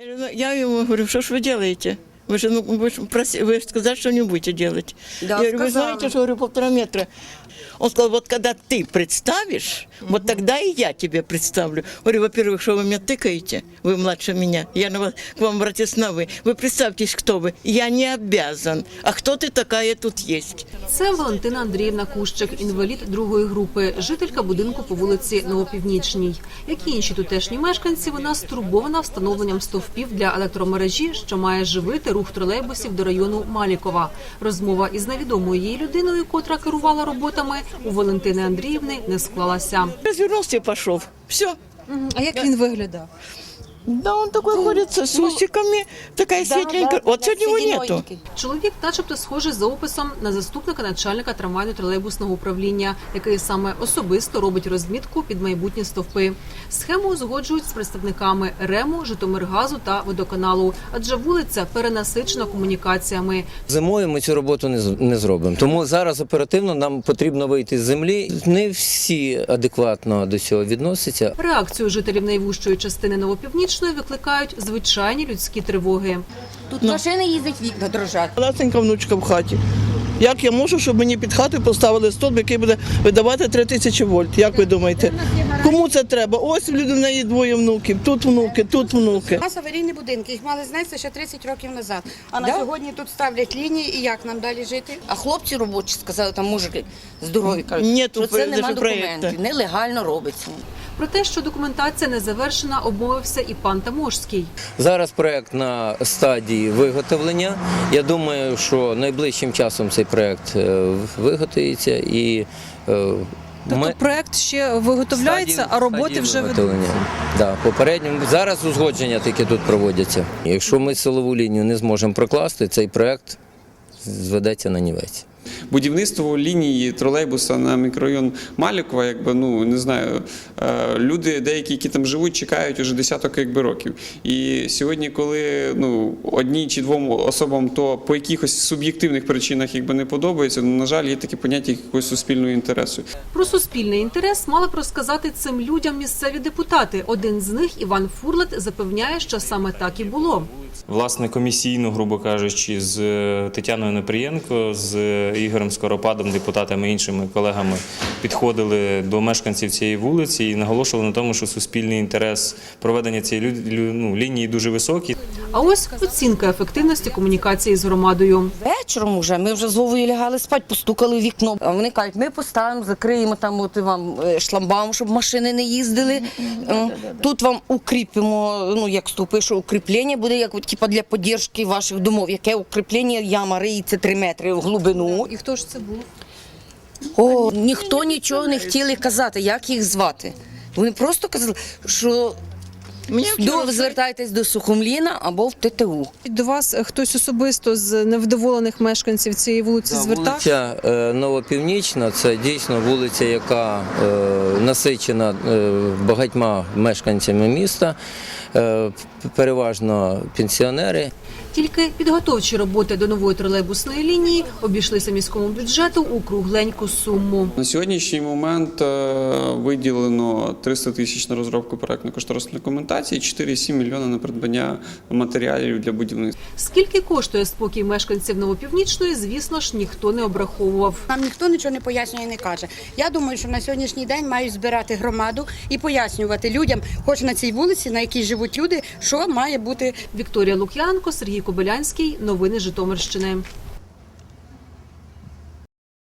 Я ему говорю, что ж вы делаете? Вы же, ну, вы, ж проси- вы же сказали, что не будете делать. Да, я говорю, вы сказала. знаете, что говорю, полтора метра. Он сказал, вот когда ты представишь, вот тогда и я тебе представлю. Говорю, во-первых, что вы меня тыкаете, вы младше меня, я на вас, к вам обратилась на вы. Вы представьтесь, кто вы. Я не обязан. А кто ты такая тут есть? Це Валентина Андріївна Кущик, інвалід другої групи, жителька будинку по вулиці Новопівнічній. Як і інші тутешні мешканці, вона стурбована встановленням стовпів для електромережі, що має живити рух тролейбусів до району Малікова. Розмова із невідомою її людиною, котра керувала роботами, у Валентини Андріївни не склалася. Развернулся и пошел. Все. А як він виглядав? Да, он такой ходит с усиками, такая светленькая. вот сегодня его нету. Чоловік, начебто, схожий за описом на заступника начальника трамвайно-тролейбусного управління, який саме особисто робить розмітку під майбутні стовпи. Схему узгоджують з представниками РЕМу, Житомиргазу та водоканалу, адже вулиця перенасичена комунікаціями. Зимою ми цю роботу не з- не зробимо. Тому зараз оперативно нам потрібно вийти з землі. Не всі адекватно до цього відносяться. Реакцію жителів найвужчої частини Новопівнічної викликають звичайні людські тривоги. Тут машини їздять, вікна дрожать. Ласенька внучка в хаті. Як я можу, щоб мені під хатою поставили стовп, який буде видавати 3 тисячі вольт? Як ви думаєте? Кому це треба? Ось в неї двоє внуків, тут внуки, тут внуки. У нас аварійні будинки, їх мали знести ще 30 років назад. А на сьогодні тут ставлять лінії, і як нам далі жити? А хлопці робочі сказали, там мужики здорові кажуть, Нету що це нема документів, нелегально робиться. Про те, що документація не завершена, обмовився і пан Таможський. Зараз проект на стадії виготовлення. Я думаю, що найближчим часом цей проект виготується і Тобто ми... проект ще виготовляється, Стадії- а роботи вже ведуться. Да, попередньо зараз узгодження тільки тут проводяться. Якщо ми силову лінію не зможемо прокласти, цей проект зведеться на нівець. Будівництво лінії тролейбуса на мікрорайон Малікова, якби ну не знаю, е, люди, деякі, які там живуть, чекають уже десяток якби років. І сьогодні, коли ну одній чи двом особам то по якихось суб'єктивних причинах якби не подобається, ну на жаль, є таке поняття якогось суспільного інтересу. Про суспільний інтерес мали б розказати цим людям місцеві депутати. Один з них, Іван Фурлет, запевняє, що саме так і було. Власне, комісійно, грубо кажучи, з е, Тетяною Неприєнко, з Ігорем Скоропадом, депутатами іншими колегами підходили до мешканців цієї вулиці і наголошували на тому, що суспільний інтерес проведення цієї лю- лю- ну, лінії дуже високий. А ось оцінка ефективності комунікації з громадою. Вечором уже ми вже з Вовою лягали спати, постукали в вікно. А вони кажуть, ми поставимо, закриємо там от вам е, шламбаум, щоб машини не їздили. Е, Тут вам укріпимо, ну як ступи, що укріплення буде, як типа для підтримки ваших домов. Яке укріплення, яма риється 3 метри в глибину. І хто ж це був? О, ніхто нічого не хотіли казати, як їх звати. Вони просто казали, що до, звертайтесь до Сухомліна або в ТТУ. До вас хтось особисто з невдоволених мешканців цієї вулиці Да, звертав? Вулиця е, Новопівнічна це дійсно вулиця, яка е, насичена е, багатьма мешканцями міста, е, переважно пенсіонери. Тільки підготовчі роботи до нової тролейбусної лінії обійшлися міському бюджету у кругленьку суму. На сьогоднішній момент е, виділено 300 тисяч на розробку проектно-кошторисної документації, 4,7 мільйона на придбання матеріалів для будівництва. Скільки коштує спокій мешканців Новопівнічної, звісно ж, ніхто не обраховував. Нам ніхто нічого не пояснює не каже. Я думаю, що на сьогоднішній день мають збирати громаду і пояснювати людям, хоч на цій вулиці, на якій живуть люди, що має бути Вікторія Лук'яненко, Сергій Кобилянський. Новини Житомирщини.